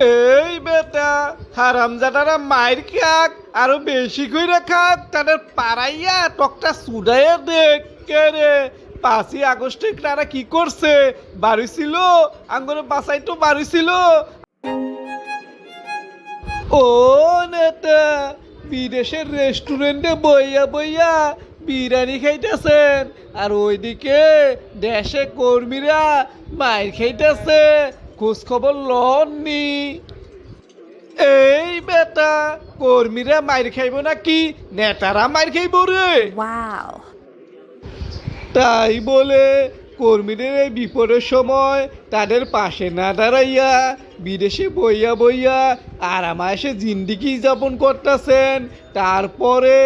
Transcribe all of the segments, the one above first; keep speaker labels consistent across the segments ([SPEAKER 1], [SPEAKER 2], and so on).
[SPEAKER 1] এই বেটা, হারামজাদারা মায়ের খাক, আরও বেশি করে খাক, তাদের পাড়াইয়া টকটা সুডাইয়া দেখ। কে রে? পাঁচই আগস্টে তারা কি করছে? বাড়ি ছিল, আঙ্গরে বাসাই তো বাড়ি ছিল। ও নেতা, বিদেশের রেস্টুরেন্টে বইয়া বইয়া বিরিয়ানি খাইতেছেন, আর ওইদিকে দেশে কর্মীরা মাইর খাইতেছে। খোঁজ খবর লননি এই বেটা কর্মীরা মাইর খাইব নাকি? নেতারা মাইর খাইব রে. তাই বলে কর্মীদের এই বিপদের সময় তাদের পাশে না দাঁড়াইয়া, বিদেশে বইয়া বইয়া আরামাসে জিন্দিগি যাপন করতেছেন। তারপরে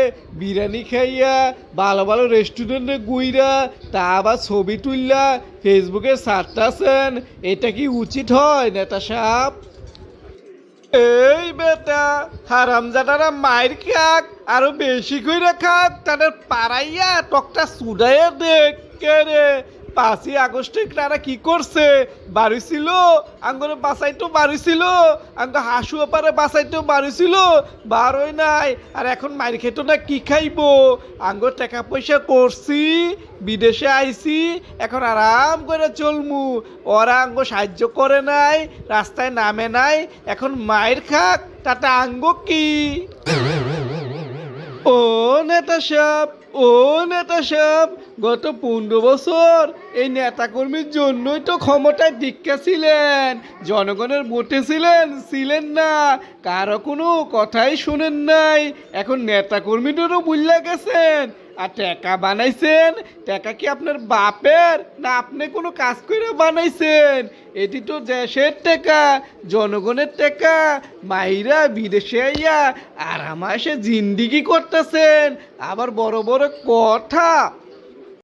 [SPEAKER 1] বিরিয়ানি খাইয়া, ভালো ভালো রেস্টুরেন্টে গুইরা তা আবার ছবি তুললা ফেসবুকে ছাড়তেছেন। এটা কি উচিত হয়, নেতা সাহেব? এই বেটা, হারামজাদারা মায়ের খাক, আরও বেশি করে খাক, তাদের পাড়াইয়া টকটা সুডাইয়া দেখ, কে রে? পাঁচই আগস্টে তারা কি করছে? বাড়ি ছিল আঙ্গরে বাসাইতো বাড়ি ছিল আঙ্গ হাসু পারে বাসাইতো বাড়ি ছিল বারোই নাই, আর এখন মায়ের খেতো না, কি খাইবো? আঙ্গ টাকা পয়সা করছি, বিদেশে আইছি, এখন আরাম করে চলমু। ওরা আঙ্গ সাহায্য করে নাই, রাস্তায় নামে নাই, এখন মায়ের খাক, তাতে আঙ্গ কি? ও নেতা সাহেব ও নেতা সাহেব, গত পনেরো বছর এই নেতাকর্মীর জন্যই তো ক্ষমতায় দীক্ষা ছিলেন, জনগণের ভোটে ছিলেন ছিলেন না, কারও কোনো কথাই শুনেন নাই, এখন নেতাকর্মীদেরও বুঝলা গেছেন আর টাকা বানাইছেন? টাকা কি আপনার বাপের? না আপনি কোনো কাজ করে বানাইছেন? এটি তো দেশের টাকা, জনগণের টাকা। মাইরা বিদেশে আইয়া আর আমার সে জিন্দিগি করতেছেন। আবার বড় বড় কথা